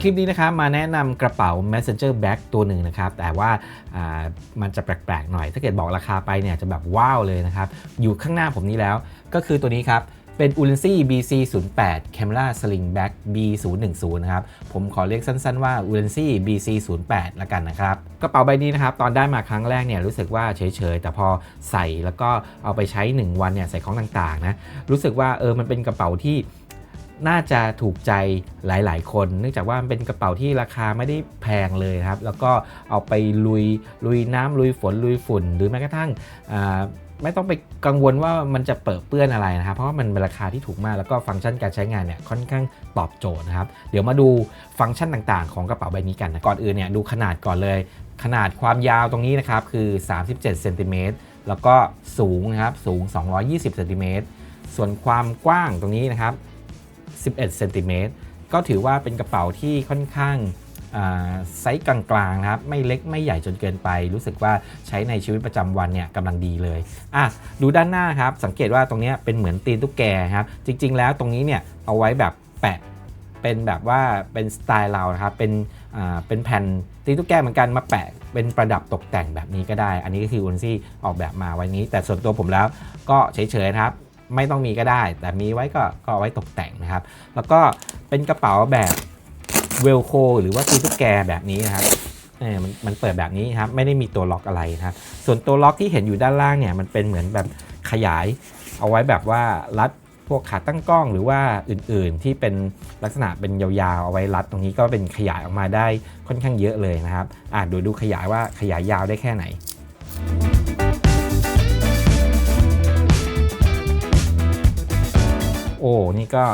ในคลิปนี้นะครับมาแนะนำกระเป๋า messenger bag ตัวหนึ่งนะครับ แต่ว่าอ่ามันจะแปลกๆหน่อย ถ้าเกิดบอกราคาไปเนี่ยจะแบบว้าวเลยนะครับ อยู่ข้างหน้าผมนี้แล้ว ก็คือตัวนี้ครับเป็น u l e n s y BC 0 8 Camera Sling Bag B 0 1 0นะครับ ผมขอเรียกสั้นๆว่า u l e n s y BC 0 8ละกันนะครับ กระเป๋าใบนี้นะครับ ตอนได้มาครั้งแรกเนี่ยรู้สึกว่าเฉยๆ แต่พอใส่แล้วก็เอาไปใช้ 1 วันเนี่ยใส่ของต่างๆนะ รู้สึกว่าเออมันเป็นกระเป๋าที่ น่าจะถูกใจหลาย ๆ คน เนื่องจากว่ามันเป็นกระเป๋าที่ราคาไม่ได้แพงเลยครับ แล้วก็เอาไปลุยลุยน้ำลุยฝนลุยฝุ่น หรือแม้กระทั่งไม่ต้องไปกังวลว่ามันจะเปิดเปื้อนอะไรนะครับ เพราะว่ามันเป็นราคาที่ถูกมากแล้วก็ฟังก์ชันการใช้งานเนี่ยค่อนข้างตอบโจทย์นะครับ เดี๋ยวมาดูฟังก์ชันต่างๆ ของกระเป๋าใบนี้กันนะก่อนอื่นเนี่ยดูขนาดก่อนเลย ขนาดความยาวตรงนี้นะครับคือ 37เซนติเมตรแล้วก็สูงนะครับสูง 220เซนติเมตรส่วนความกว้างตรงนี้นะครับ 11เซนติเมตรก็ถือว่าเป็นกระเป๋าที่ค่อนข้างไซส์กลางๆนะครับไม่เล็กไม่ใหญ่จนเกินไป รู้สึกว่าใช้ในชีวิตประจำวันเนี่ยกำลังดีเลยอะดูด้านหน้าครับสังเกตว่าตรงนี้เป็นเหมือนตีนตุ๊กแกครับจริง ๆ แล้วตรงนี้เนี่ยเอาไว้แบบแปะเป็นแบบว่าเป็นสไตล์เรานะครับเป็นอ่าเป็นแผ่นตีนตุ๊กแกเหมือนกันมาแปะเป็นประดับตกแต่งแบบนี้ก็ได้ อันนี้ก็คืออุนซี่ออกแบบมาไว้นี้ แต่ส่วนตัวผมแล้วก็เฉยๆนะครับ ไม่ต้องมีก็ได้ แต่มีไว้ก็ก็เอาไว้ตกแต่งนะครับ แล้วก็เป็นกระเป๋าแบบเวลโคหรือว่าตีตุ๊กแกแบบนี้นะครับเออมันมันเปิดแบบนี้ครับไม่ได้มีตัวล็อกอะไรนะครับ ส่วนตัวล็อกที่เห็นอยู่ด้านล่างเนี่ยมันเป็นเหมือนแบบขยายเอาไว้แบบว่ารัดพวกขาตั้งกล้องหรือว่าอื่นๆ ที่เป็นลักษณะเป็นยาวๆเอาไว้รัดตรงนี้ก็เป็นขยายออกมาได้ค่อนข้างเยอะเลยนะครับอะดูดูขยายว่าขยายยาวได้แค่ไหน โอ้นี่ก็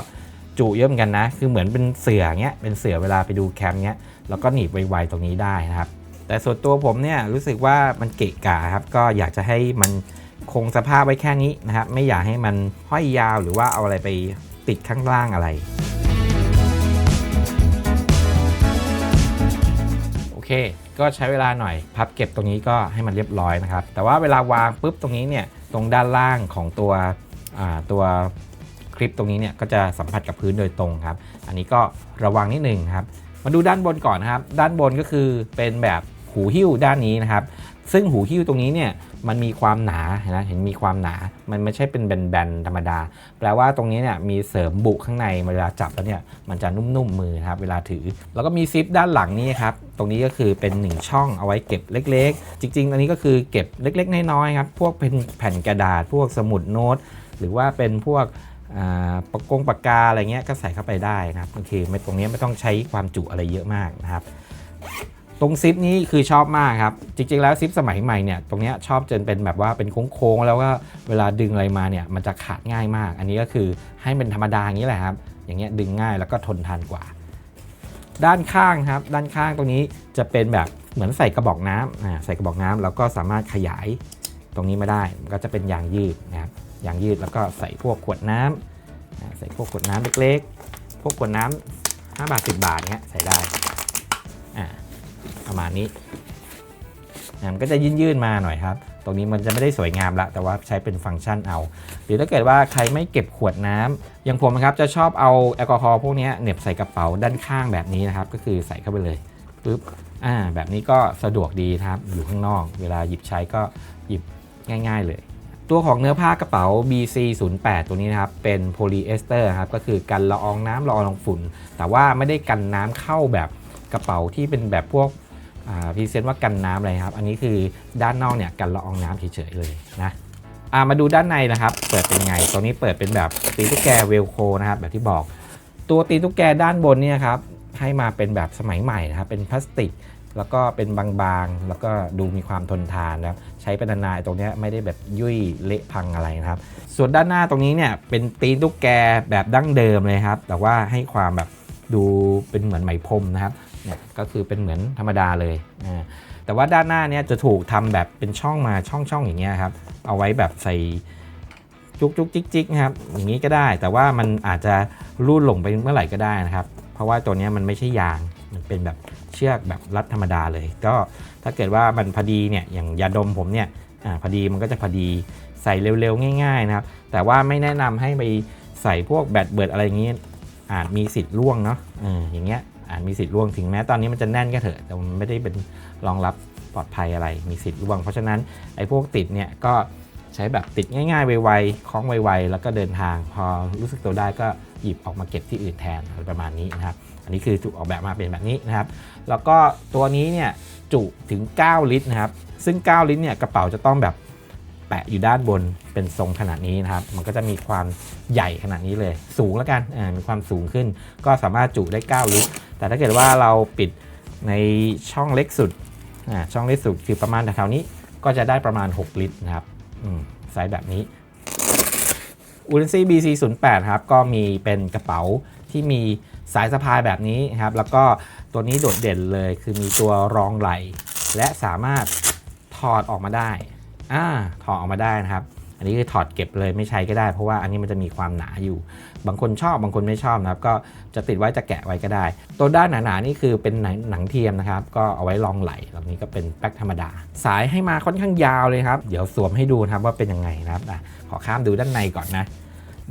จุเยอะเหมือนกันนะ คือเหมือนเป็นเสือเงี้ยเป็นเสือเวลาไปดูแคมป์เงี้ยแล้วก็หนีบไวๆตรงนี้ได้นะครับ แต่ส่วนตัวผมเนี่ยรู้สึกว่ามันเกะกะครับก็อยากจะให้มันคงสภาพไว้แค่นี้นะครับไม่อยากให้มันห้อยยาวหรือว่าเอาอะไรไปติดข้างล่างอะไรโอเค ก็ใช้เวลาหน่อยพับเก็บตรงนี้ก็ให้มันเรียบร้อยนะครับ แต่ว่าเวลาวางปุ๊บตรงนี้เนี่ยตรงด้านล่างของตัวตัว คลิปตรงนี้เนี่ยก็จะสัมผัสกับพื้นโดยตรงครับ อันนี้ก็ระวังนิดหนึ่งครับ มาดูด้านบนก่อนนะครับ ด้านบนก็คือเป็นแบบหูหิ้วด้านนี้นะครับ ซึ่งหูหิ้วตรงนี้เนี่ยมันมีความหนาเห็นไหมเห็นมีความหนา มันไม่ใช่เป็นแบนๆธรรมดา แปลว่าตรงนี้เนี่ยมีเสริมบุข้างในเวลาจับแล้วเนี่ยมันจะนุ่มๆมือครับเวลาถือ แล้วก็มีซิปด้านหลังนี่ครับ ตรงนี้ก็คือเป็น 1 ช่องเอาไว้เก็บเล็ก ๆ จริง ๆ อันนี้ก็คือเก็บเล็ก ๆ น้อยๆครับ พวกเป็นแผ่นกระดาษ พวกสมุดโน้ต หรือว่าเป็นพวก ปากงปากกาอะไรเงี้ยก็ใส่เข้าไปได้นะครับโอเคไม่ตรงนี้ไม่ต้องใช้ความจุอะไรเยอะมากนะครับ ตรงซิปนี้คือชอบมากครับ จริง ๆ แล้วซิปสมัยใหม่เนี่ยตรงนี้ชอบจนเป็นแบบว่าเป็นโค้งๆแล้วก็เวลาดึงอะไรมาเนี่ยมันจะขาดง่ายมาก อันนี้ก็คือให้เป็นธรรมดาอย่างนี้แหละครับ อย่างเงี้ยดึงง่ายแล้วก็ทนทานกว่า ด้านข้างครับ ด้านข้างตรงนี้จะเป็นแบบเหมือนใส่กระบอกน้ำใส่กระบอกน้ำแล้วก็สามารถขยายตรงนี้มาได้ก็จะเป็นยางยืดนะครับ ยางยืดแล้วก็ใส่พวกขวดน้ำอ่าใส่พวกขวดน้ำเล็กๆ พวกขวดน้ำ5บาท 10 บาทเนี้ยใส่ได้อ่าประมาณนี้มันก็จะยื่นๆมาหน่อยครับ ตรงนี้มันจะไม่ได้สวยงามละแต่ว่าใช้เป็นฟังก์ชันเอา หรือถ้าเกิดว่าใครไม่เก็บขวดน้ำอย่างผมนะครับจะชอบเอาแอลกอฮอล์พวกนี้เหน็บใส่กระเป๋าด้านข้างแบบนี้นะครับ ก็คือใส่เข้าไปเลยปุ๊บอ่าแบบนี้ก็สะดวกดีครับอยู่ข้างนอก เวลาหยิบใช้ก็หยิบง่าย ๆเลย ตัวของเนื้อผ้ากระเป๋า BC 0 8 ตัวนี้นะครับ เป็นโพลีเอสเตอร์ครับ ก็คือกันละอองน้ำละอองฝุ่น แต่ว่าไม่ได้กันน้ำเข้าแบบกระเป๋าที่เป็นแบบพวกพรีเซนต์ว่ากันน้ำอะไรครับ อันนี้คือด้านนอกเนี่ยกันละอองน้ำเฉยๆเลยนะามาดูด้านในนะครับ เปิดเป็นไง ตัวนี้เปิดเป็นแบบตีตุ๊กแกเวลโคนะครับ แบบที่บอก ตัวตีตุ๊กแกด้านบนเนี่ยครับให้มาเป็นแบบสมัยใหม่นะครับ เป็นพลาสติก แล้วก็เป็นบางๆ แล้วก็ดูมีความทนทานนะครับ ช้เป็นนานๆตรงนี้ไม่ได้แบบยุ่ยเละพังอะไรนะครับ ส่วนด้านหน้าตรงนี้เนี่ยเป็นตีนตุ๊กแกแบบดั้งเดิมเลยครับ แต่ว่าให้ความแบบดูเป็นเหมือนไหมพรมนะครับเนี่ยก็คือเป็นเหมือนธรรมดาเลยอ่าแต่ว่าด้านหน้าเนี่ยจะถูกทำแบบเป็นช่องมาช่องช่ออย่างเงี้ยครับ เอาไว้แบบใส่จุกจุกจิกจิกนะครับอย่างนี้ก็ได้ แต่ว่ามันอาจจะรูดหลงไปเมื่อไหร่ก็ได้นะครับ เพราะว่าตัวเนี้ยมันไม่ใช่ยางมันเป็นแบบ เชือกแบบรัดธรรมดาเลย ก็ถ้าเกิดว่ามันพอดีเนี่ยอย่างยาดมผมเนี่ยอาพอดีมันก็จะพอดีใส่เร็วๆ ง่ายๆนะครับแต่ว่าไม่แนะนำให้ไปใส่พวกแบตเบิร์ดอะไรอย่างนี้ อาจมีสิทธิ์ร่วงเนาะอออย่างเงี้ยอาจมีสิทธิ์ร่วงถึงแม้ตอนนี้มันจะแน่นก็เถอะแต่มันไม่ได้เป็นรองรับปลอดภัยอะไรมีสิทธิ์ร่วง เพราะฉะนั้นไอ้พวกติดเนี่ยก็ ใช้แบบติดง่ายๆ ไวๆคล้องไวๆ แล้วก็เดินทาง พอรู้สึกตัวได้ก็หยิบออกมาเก็บที่อื่นแทนอะไรประมาณนี้นะครับ อันนี้คือถูกออกแบบมาเป็นแบบนี้นะครับ แล้วก็ตัวนี้เนี่ยจุถึง 9 ลิตรนะครับ ซึ่ง 9 ลิตรเนี่ยกระเป๋าจะต้องแบบแปะอยู่ด้านบนเป็นทรงขนาดนี้นะครับ มันก็จะมีความใหญ่ขนาดนี้เลย สูงแล้วกันมีความสูงขึ้น ก็สามารถจุได้ 9 ลิตร แต่ถ้าเกิดว่าเราปิดในช่องเล็กสุดช่องเล็กสุดคือประมาณแถวนี้ก็จะได้ประมาณ 6 ลิตรนะครับ ไซส์แบบนี้ u l e n c y BC 0 8 ครับก็มีเป็นกระเป๋าที่มีสายสะพายแบบนี้ครับ แล้วก็ตัวนี้โดดเด่นเลยคือมีตัวรองไหล และสามารถถอดออกมาได้อ่าถอดออกมาได้นะครับ อันนี้คือถอดเก็บเลยไม่ใช้ก็ได้ เพราะว่าอันนี้มันจะมีความหนาอยู่ บางคนชอบบางคนไม่ชอบนะครับ ก็จะติดไว้จะแกะไว้ก็ได้ ตัวด้านหนาๆนี่คือเป็นหนังหนังเทียมนะครับ ก็เอาไว้รองไหลตรงนี้ก็เป็นแป๊กธรรมดา สายให้มาค่อนข้างยาวเลยครับ เดี๋ยวสวมให้ดูนะครับว่าเป็นยังไงนะครับอขอข้ามดูด้านในก่อนนะ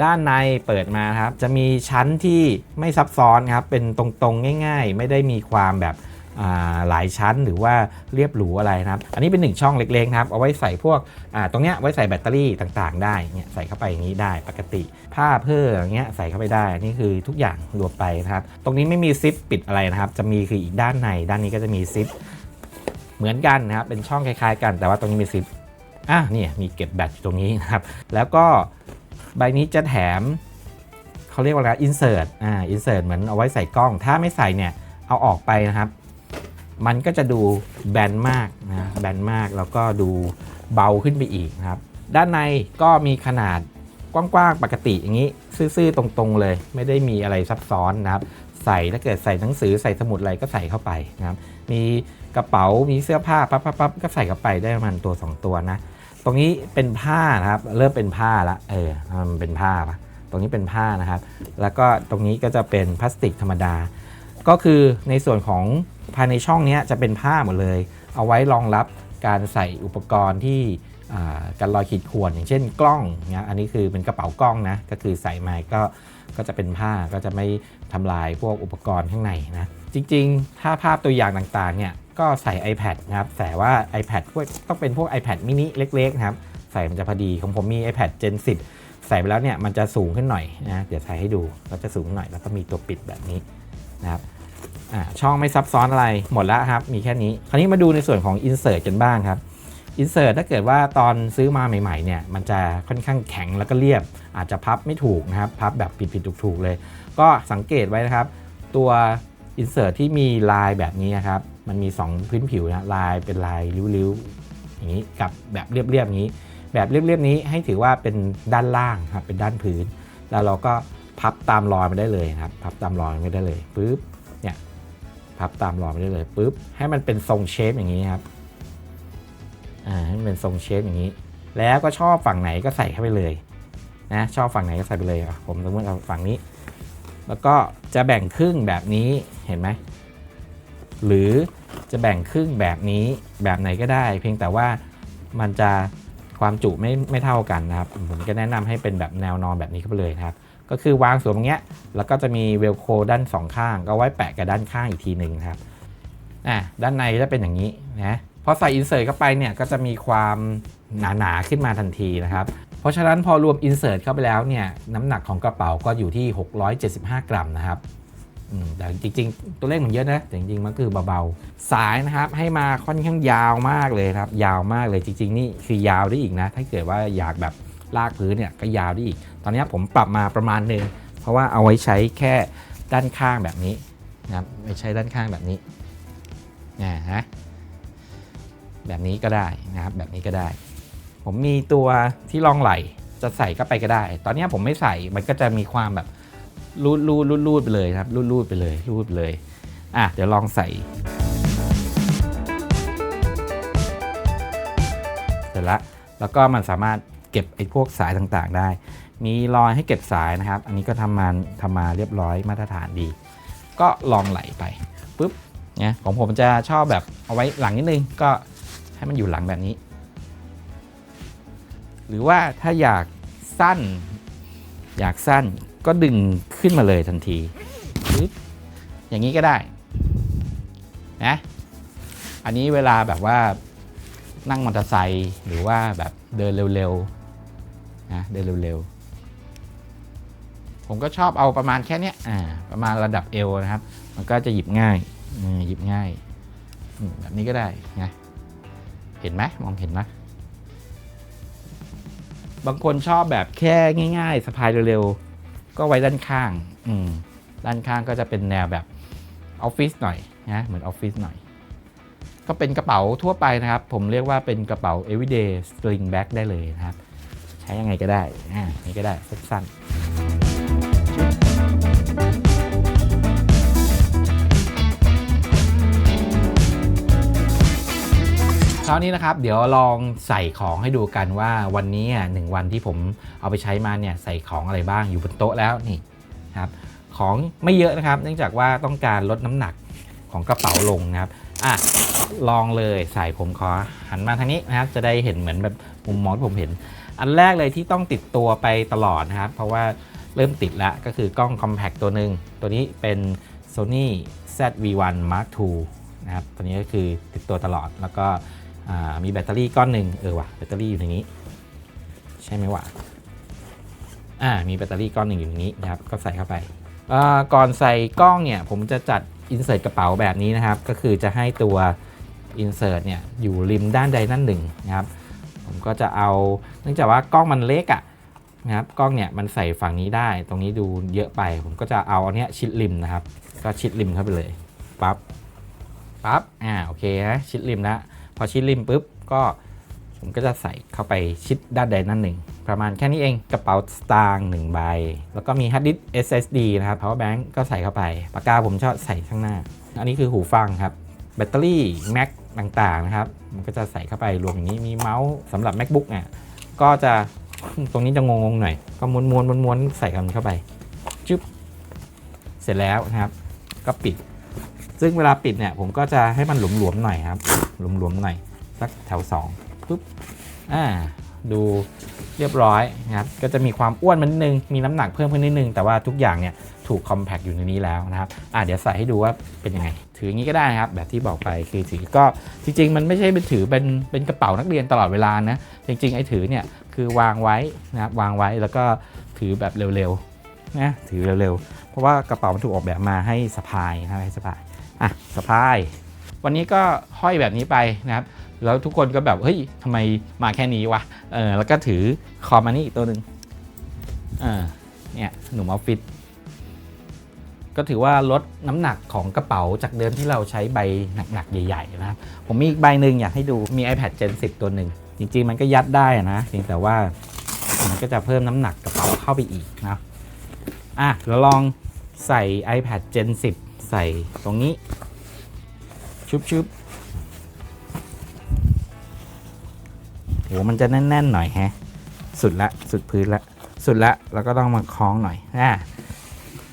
ด้านในเปิดมาครับ จะมีชั้นที่ไม่ซับซ้อนครับ เป็นตรงๆ ง่าย ๆ ไม่ได้มีความแบบ หลายชั้นหรือว่าเรียบหรูอะไรนะครับ อันนี้เป็นหนึ่งช่องเล็กๆนะครับ เอาไว้ใส่พวกตรงเนี้ยไว้ใส่แบตเตอรี่ต่างๆ ได้เนี่ยใส่เข้าไปอย่างนี้ได้ปกติ ผ้าเพื่ออย่างเงี้ยใส่เข้าไปได้นี่คือทุกอย่างรวมไปนะครับ ตรงนี้ไม่มีซิปปิดอะไรนะครับ จะมีคืออีกด้านในด้านนี้ก็จะมีซิปเหมือนกันนะครับเป็นช่องคล้ายๆ กัน แต่ว่าตรงนี้มีซิปอะนี่มีเก็บแบตตรงนี้นะครับ แล้วก็ใบนี้จะแถมเขาเรียกว่าอะไรอินเสิร์ตอ่าอินเสิร์ตเหมือนเอาไว้ใส่กล้อง ถ้าไม่ใส่เนี่ยเอาออกไปนะครับ มันก็จะดูแบนมากนะแบนมากแล้วก็ดูเบาขึ้นไปอีกนะครับ ด้านในก็มีขนาดกว้างๆปกติอย่างนี้ ซื่อๆ ตรงๆเลย ไม่ได้มีอะไรซับซ้อนนะครับ ใส่ถ้าเกิดใส่หนังสือใส่สมุดอะไรก็ใส่เข้าไปนะครับ มีกระเป๋ามีเสื้อผ้าปั๊บปั๊บปั๊บก็ใส่เข้าไปได้ประมาณตัว 2 ตัวนะตรงนี้เป็นผ้านะครับ เริ่มเป็นผ้าละเออมันเป็นผ้าปะตรงนี้เป็นผ้านะครับ แล้วก็ตรงนี้ก็จะเป็นพลาสติกธรรมดา ก็คือในส่วนของ ภายในช่องนี้จะเป็นผ้าหมดเลย เอาไว้รองรับการใส่อุปกรณ์ที่การรอยขีดข่วนอย่างเช่นกล้องเนี่ยอันนี้คือเป็นกระเป๋ากล้องนะก็คือใส่มาก็ก็จะเป็นผ้าก็จะไม่ทำลายพวกอุปกรณ์ข้างในนะจริงๆ ถ้าภาพตัวอย่างต่างๆเนี่ยก็ใส่ iPad นะครับแต่ว่า iPad พวกต้องเป็นพวก iPad mini เล็กๆนะครับใส่มันจะพอดีของผมมี iPad Gen 10 ใส่ไปแล้วเนี่ยมันจะสูงขึ้นหน่อยนะเดี๋ยวใส่ให้ดูก็จะสูงหน่อยแล้วก็มีตัวปิดแบบนี้นะครับ อ่าช่องไม่ซับซ้อนอะไรหมดแล้วครับ มีแค่นี้ คราวนี้มาดูในส่วนของ Insert กันบ้างครับ Insert ถ้าเกิดว่าตอนซื้อมาใหม่ๆเนี่ยมันจะค่อนข้างแข็งแล้วก็เรียบ อาจจะพับไม่ถูกนะครับ พับแบบผิดๆถูกๆเลย ก็สังเกตไว้นะครับ ตัว Insert ที่มีลายแบบนี้นะครับมันมี 2 พื้นผิวนะลายเป็นลายริ้วๆอย่างนี้กับแบบเรียบๆนี้ แบบเรียบๆนี้ให้ถือว่าเป็นด้านล่างครับเป็นด้านพื้น แล้วเราก็พับตามรอยมาได้เลยครับ พับตามรอยมาได้เลยปึ๊บ พับตามรอยไปได้เลยปุ๊บให้มันเป็นทรงเชฟอย่างนี้ครับอ่าให้มันเป็นทรงเชฟอย่างนี้ แล้วก็ชอบฝั่งไหนก็ใส่เข้าไปเลยนะชอบฝั่งไหนก็ใส่ไปเลยผมสมมติเอาฝั่งนี้ แล้วก็จะแบ่งครึ่งแบบนี้เห็นไหมหรือจะแบ่งครึ่งแบบนี้แบบไหนก็ได้ เพียงแต่ว่ามันจะความจุไม่ไม่เท่ากันนะครับ ผมก็แนะนำให้เป็นแบบแนวนอนแบบนี้เข้าไปเลยนะครับ ก็คือวางสวมอย่างเงี้ย แล้วก็จะมีเวลโคด้านสองข้าง ก็ไว้แปะกับด้านข้างอีกทีหนึ่งครับอะด้านในจะเป็นอย่างนี้นะพอใส่อินเสิร์ตเข้าไปเนี่ยก็จะมีความหนาๆขึ้นมาทันทีนะครับเพราะฉะนั้นพอรวมอินเสิร์ตเข้าไปแล้วเนี่ยน้ำหนักของกระเป๋าก็อยู่ที่ 675 กรัมนะครับแต่จริงๆ ตัวเลขมันเยอะนะแต่จริงๆมันคือเบาๆ สายนะครับให้มาค่อนข้างยาวมากเลยครับ ยาวมากเลยจริง ๆ นี่คือยาวได้อีกนะ ถ้าเกิดว่าอยากแบบลากพื้นเนี่ยก็ยาวได้อีก ตอนนี้ผมปรับมาประมาณหนึ่งเพราะว่าเอาไว้ใช้แค่ด้านข้างแบบนี้นะครับไม่ใช้ด้านข้างแบบนี้นะฮะแบบนี้ก็ได้นะครับแบบนี้ก็ได้ ผมมีตัวที่รองไหลจะใส่ก็ไปก็ได้ ตอนนี้ผมไม่ใส่มันก็จะมีความแบบรูดรูดรูดรูดไปเลยครับรูดรูดไปเลยรูดไปเลยอะเดี๋ยวลองใส่เสร็จแล้วแล้วก็มันสามารถเก็บไอ้พวกสายต่างๆได้ มีรอยให้เก็บสายนะครับ อันนี้ก็ทำมาทำมาเรียบร้อยมาตรฐานดี ก็ลองไหลไปปุ๊บเนี่ยของผมจะชอบแบบเอาไว้หลังนิดนึงก็ให้มันอยู่หลังแบบนี้ หรือว่าถ้าอยากสั้น อยากสั้นก็ดึงขึ้นมาเลยทันทีปึ๊บอย่างนี้ก็ได้นะอันนี้เวลาแบบว่านั่งมอเตอร์ไซค์หรือว่าแบบเดินเร็วๆนะเดินเร็วๆ ผมก็ชอบเอาประมาณแค่เนี้ยอ่าประมาณระดับเอวนะครับ มันก็จะหยิบง่ายอืมหยิบง่ายอืมแบบนี้ก็ได้นะเห็นไหมมองเห็นไหมบางคนชอบแบบแค่ง่าย ๆสะพายเร็วๆก็ไว้ด้านข้างอืมด้านข้างก็จะเป็นแนวแบบออฟฟิศหน่อยนะเหมือนออฟฟิศหน่อย ก็เป็นกระเป๋าทั่วไปนะครับ ผมเรียกว่าเป็นกระเป๋า everyday sling bag ได้เลยนะครับ ใช้ยังไงก็ได้อ่านี่ก็ได้สั้นๆ คราวนี้นะครับเดี๋ยวลองใส่ของให้ดูกันว่าวันนี้อะหนึ่งวันที่ผมเอาไปใช้มาเนี่ยใส่ของอะไรบ้างอยู่บนโต๊ะแล้วนี่ครับของไม่เยอะนะครับ เนื่องจากว่าต้องการลดน้ำหนักของกระเป๋าลงนะครับอะลองเลยใส่ผมขอหันมาทางนี้นะครับ จะได้เห็นเหมือนแบบมุมมองที่ผมเห็น อันแรกเลยที่ต้องติดตัวไปตลอดนะครับ เพราะว่า เริ่มติดแล้วก็คือกล้อง compact ตัวหนึ่งตัวนี้เป็น Sony ZV-1 Mark II นะครับตัวนี้ก็คือติดตัวตลอดแล้วก็มีแบตเตอรี่ก้อนหนึ่งเออว่ะแบตเตอรี่อยู่ในนี้ ใช่ไหมวะอ่ามีแบตเตอรี่ก้อนหนึ่งอยู่ในนี้นะครับก็ใส่เข้าไปอ่าก่อนใส่กล้องเนี่ยผมจะจัดอินเสิร์ตกระเป๋าแบบนี้นะครับ ก็คือจะให้ตัวอินเสิร์ตเนี่ยอยู่ริมด้านใดด้านหนึ่งนะครับ ผมก็จะเอาเนื่องจากว่ากล้องมันเล็กอะ นะครับกล้องเนี่ยมันใส่ฝั่งนี้ได้ ตรงนี้ดูเยอะไป ผมก็จะเอาอันเนี้ยชิดริมนะครับ ก็ชิดริมเข้าไปเลยปั๊บปั๊บอ่าโอเคนะชิดริมแล้วพอชิดริมปุ๊บก็ผมก็จะใส่เข้าไปชิดด้านใดด้านหนึ่ง ประมาณแค่นี้เองกระเป๋าสตางค์หนึ่งใบ แล้วก็มีฮาร์ดดิสก์ SSD นะครับ power bank ก็ใส่เข้าไปปากกาผมชอบใส่ข้างหน้า อันนี้คือหูฟังครับ แบตเตอรี่ Mac ต่างๆนะครับ มันก็จะใส่เข้าไปรวมอย่างนี้มีเมาส์สำหรับ macbook เนี่ยก็จะ ตรงนี้จะงงๆหน่อย ก็ม้วนม้วนม้วนวนใส่กันเข้าไป จึ๊บ เสร็จแล้วนะครับ ก็ปิด ซึ่งเวลาปิดเนี่ย ผมก็จะให้มันหลวมๆหน่อยครับ หลวมๆหน่อย สักแถว2ปุ๊บ อ่า ดูเรียบร้อยนะครับ ก็จะมีความอ้วนมันนิดนึง มีน้ำหนักเพิ่มขึ้นนิดนึง แต่ว่าทุกอย่างเนี่ยถูกคอมแพคอยู่ในนี้แล้วนะครับ อ่าเดี๋ยวใส่ให้ดูว่าเป็นยังไง ถืออย่างนี้ก็ได้นะครับ แบบที่บอกไปคือถือก็จริง ๆ มันไม่ใช่เป็นถือเป็นเป็นกระเป๋านักเรียนตลอดเวลานะ จริง ๆ ไอ้ถือเนี่ยคือวางไว้นะครับวางไว้แล้วก็ถือแบบเร็วๆนะถือเร็วๆ เพราะว่ากระเป๋ามันถูกออกแบบมาให้สะพายนะให้สะพายอะสะพาย วันนี้ก็ห้อยแบบนี้ไปนะครับแล้วทุกคนก็แบบเฮ้ยทำไมมาแค่นี้วะเออแล้วก็ถือคอมมานี่อีกตัวหนึ่งเออเนี่ยหนุ่มออฟฟิศ ก็ถือว่าลดน้ำหนักของกระเป๋าจากเดิมที่เราใช้ใบหนักๆ ใหญ่ๆนะครับผมมีอีกใบหนึ่งอยากให้ดูมี iPad Gen 10 ตัวหนึ่ง จริงๆมันก็ยัดได้นะเพียงแต่ว่ามันก็จะเพิ่มน้ำหนักกระเป๋าเข้าไปอีกนะอะเราลองใส่ iPad Gen 10 ใส่ตรงนี้ ชุบๆโหมันจะแน่นๆหน่อยแฮะ สุดละ สุดพื้นละ สุดละ แล้วก็ต้องมาคล้องหน่อยอะ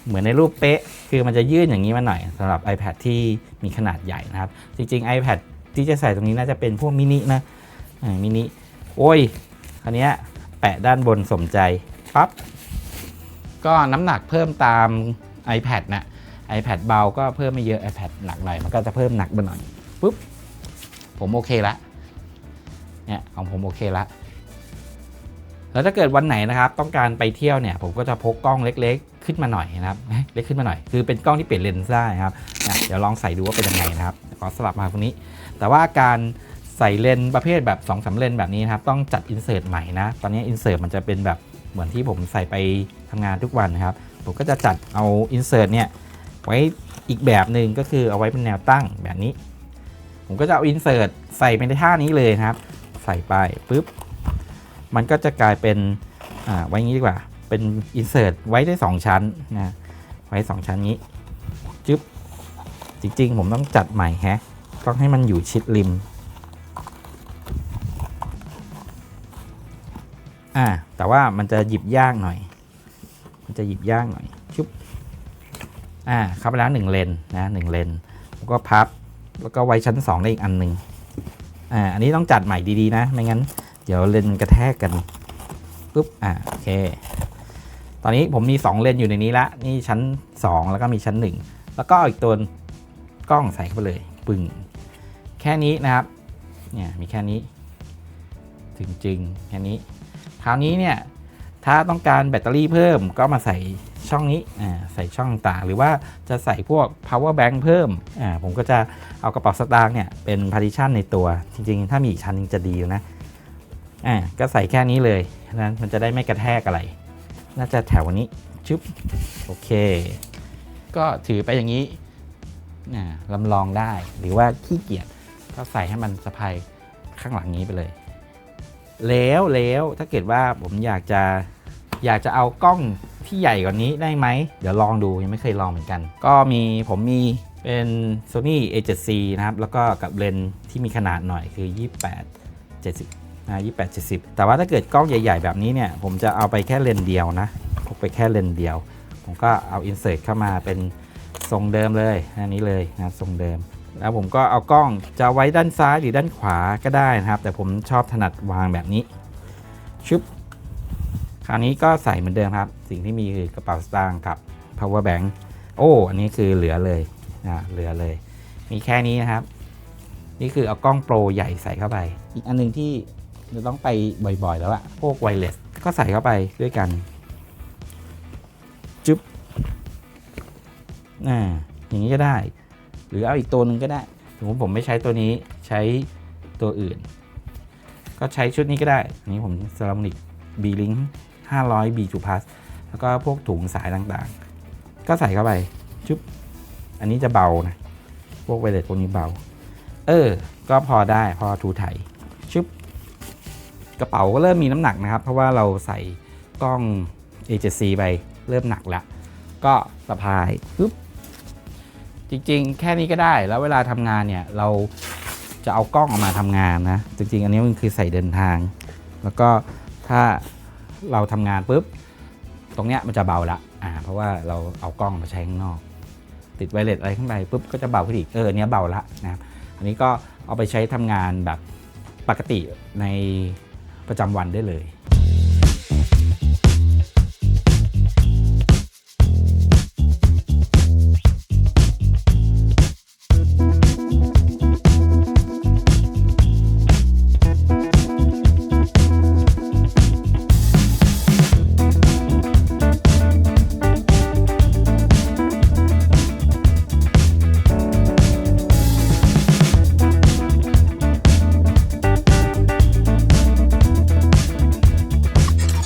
เหมือนในรูปเป๊ะ คือมันจะยื่นอย่างนี้มาหน่อยสำหรับ iPad ที่มีขนาดใหญ่นะครับ จริง ๆ iPad ที่จะใส่ตรงนี้น่าจะเป็นพวกมินินะมินิ โอ้ยคันนี้แปะด้านบนสมใจปั๊บก็น้ำหนักเพิ่มตาม iPad นะ iPad เบาก็เพิ่มไม่เยอะ iPad หนักหน่อย มันก็จะเพิ่มหนักไปหน่อยปุ๊บผมโอเคละเนี่ยของผมโอเคละแล้วถ้าเกิดวันไหนนะครับ ต้องการไปเที่ยวเนี่ย ผมก็จะพกกล้องเล็ก ขึ้นมาหน่อยนะครับเล็กขึ้นมาหน่อย คือเป็นกล้องที่เปลี่ยนเลนส์ได้นะครับเดี๋ยวลองใส่ดูว่าเป็นยังไงนะครับขอสลับมาตรงนี้ แต่ว่าการใส่เลนส์ประเภทแบบ2อสเลนส์แบบนี้นะครับต้องจัดอินเสิร์ตใหม่นะ ตอนนี้อินเสิร์ตมันจะเป็นแบบเหมือนที่ผมใส่ไปทำงานทุกวันนะครับ ผมก็จะจัดเอาอินเสิร์ตเนี่ยไว้อีกแบบหนึ่งก็คือเอาไว้เป็นแนวตั้งแบบนี้ ผมก็จะเอาอินเสิร์ตใส่ไปในท่านี้เลยนะครับ ใส่ไปปุ๊บมันก็จะกลายเป็นอ่าไว้งี้ดีกว่า เป็นอินเสิร์ตไว้ได้ 2 ชั้นนะไว้ 2 ชั้นนี้จึ๊บจริง ๆ ผมต้องจัดใหม่แฮะต้องให้มันอยู่ชิดริม อ่า แต่ว่ามันจะหยิบยากหน่อย มันจะหยิบยากหน่อยชุบอ่าเข้าไปแล้วหนึ่งเลนนะหนึ่งเลนแล้วก็พับ แล้วก็ไว้ชั้นสองได้อีกอันหนึ่งอ่า อันนี้ต้องจัดใหม่ดีๆนะ ไม่งั้น เดี๋ยวเลนกระแทกกันปุ๊บ อ่า โอเค ตอนนี้ผมมี 2 เลนอยู่ในนี้ละนี่ชั้น 2 แล้วก็มีชั้น 1 แล้วก็เอาอีกตัวกล้องใส่เข้าไปเลยปึ้งแค่นี้นะครับเนี่ยมีแค่นี้จริงๆแค่นี้ คราวนี้เนี่ยถ้าต้องการแบตเตอรี่เพิ่มก็มาใส่ช่องนี้อ่าใส่ช่องต่างหรือว่าจะใส่พวก power bank เพิ่มอ่าผมก็จะเอากระเป๋าสตางค์เนี่ยเป็น partition ในตัวจริงๆ ถ้ามีอีกชั้นนึงจะดีอยู่นะอ่าก็ใส่แค่นี้เลยนั้นมันจะได้ไม่กระแทกอะไร น่าจะแถวนี้ชึบโอเค ก็ถือไปอย่างนี้อ่าลำลองได้หรือว่าขี้เกียจก็ใส่ให้มันสะพายข้างหลังนี้ไปเลย แล้วแล้วถ้าเกิดว่าผมอยากจะอยากจะเอากล้องที่ใหญ่กว่านี้ได้ไหม เดี๋ยวลองดูยังไม่เคยลองเหมือนกัน ก็มีผมมีเป็น Sony A7C นะครับ แล้วก็กับเลนส์ที่มีขนาดหน่อยคือ 28 70 นะ28 70แต่ว่าถ้าเกิดกล้องใหญ่ ๆ แบบนี้เนี่ย ผมจะเอาไปแค่เลนเดียวนะพกไปแค่เลนเดียว ผมก็เอา insert เข้ามาเป็นทรงเดิมเลยอันนี้เลยนะทรงเดิม แล้วผมก็เอากล้องจะไว้ด้านซ้ายหรือด้านขวาก็ได้นะครับ แต่ผมชอบถนัดวางแบบนี้ชึบคราวนี้ก็ใส่เหมือนเดิมครับ สิ่งที่มีคือกระเป๋าสตางค์กับ power bank โอ้ อันนี้คือเหลือเลยนะเหลือเลย มีแค่นี้นะครับ นี่คือเอากล้องโปรใหญ่ใส่เข้าไป อีกอันหนึงที่ จะต้องไปบ่อยๆ แล้วอะพวกไวเลสก็ใส่เข้าไปด้วยกัน จึ๊บอ่าอย่างนี้ก็ได้ หรือเอาอีกตัวหนึ่งก็ได้สมมติผมไม่ใช้ตัวนี้ใช้ตัวอื่น ก็ใช้ชุดนี้ก็ได้ อันนี้ผม c e r a m i c B Link 500 B 2 Plus แล้วก็พวกถุงสายต่างๆ ก็ใส่เข้าไปชุบอันนี้จะเบานะ พวกไวเลสพวกนี้เบา เออ ก็พอได้พอถูไถ กระเป๋าก็เริ่มมีน้ำหนักนะครับ เพราะว่าเราใส่กล้อง A7C ไปเริ่มหนักแล้วก็สะพายปึ๊บจริงๆ แค่นี้ก็ได้แล้วเวลาทำงานเนี่ยเราจะเอากล้องออกมาทำงานนะ จริงๆ อันนี้มันคือใส่เดินทาง แล้วก็ถ้าเราทำงานปุ๊บตรงเนี้ยมันจะเบาละอ่าเพราะว่าเราเอากล้องมาใช้ข้างนอก ติดไวเลสอะไรข้างในปุ๊บก็จะเบาขึ้นอีกเอออนเนี้ยเบาละนะครับอันนี้ก็เอาไปใช้ทำงานแบบปกติใน ประจำวันได้เลย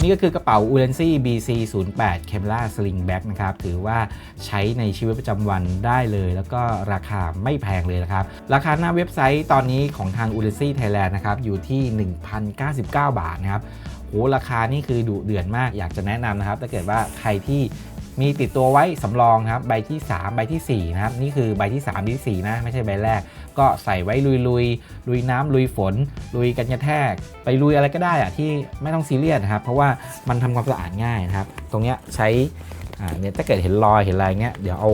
นี่ก็คือกระเป๋า u l e n c y BC 0 8 Camera Sling Bag นะครับ ถือว่าใช้ในชีวิตประจำวันได้เลย แล้วก็ราคาไม่แพงเลยนะครับ ราคาหน้าเว็บไซต์ตอนนี้ของทาง u l e n c y Thailand นะครับ อยู่ที่ 1,099 บาทนะครับโหราคานี่คือดุเดือดมากอยากจะแนะนำนะครับ ถ้าเกิดว่าใครที่ มีติดตัวไว้สำรองนะครับใบที่ 3 ใบทีสี่4 นะครับ นี่คือใบที่3ที่ 4 นะ ไม่ใช่ใบแรก ก็ใส่ไว้ลุยลุยลุยน้ำลุยฝน ลุยกันยะแทก ไปลุยอะไรก็ได้อะที่ไม่ต้องซีเรียสนะครับ เพราะว่ามันทำความสะอาดง่ายนะครับ ตรงเนี้ยใช้อ่าเนี่ยถ้าเกิดเห็นรอยเห็นอะไรเงี้ยเดี๋ยวเอา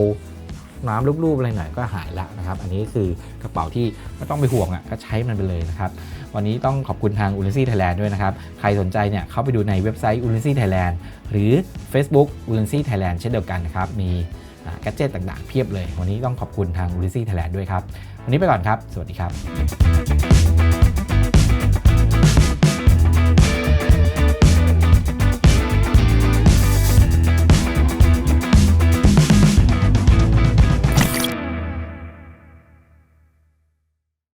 น้ำรูปๆอะไรหน่อยก็หายละนะครับ อันนี้คือกระเป๋าที่ไม่ต้องไปห่วงอะก็ใช้มันไปเลยนะครับ วันนี้ต้องขอบคุณทาง u l i s s y Thailand ด้วยนะครับ ใครสนใจเนี่ยเข้าไปดูในเว็บไซต์ u l i s s y Thailand หรือ Facebook u l i s s y Thailand เช่นเดียวกันนะครับ มีแกจเจตต่างๆเพียบเลย วันนี้ต้องขอบคุณทาง u l i s s y Thailand ด้วยครับ วันนี้ไปก่อนครับ สวัสดีครับ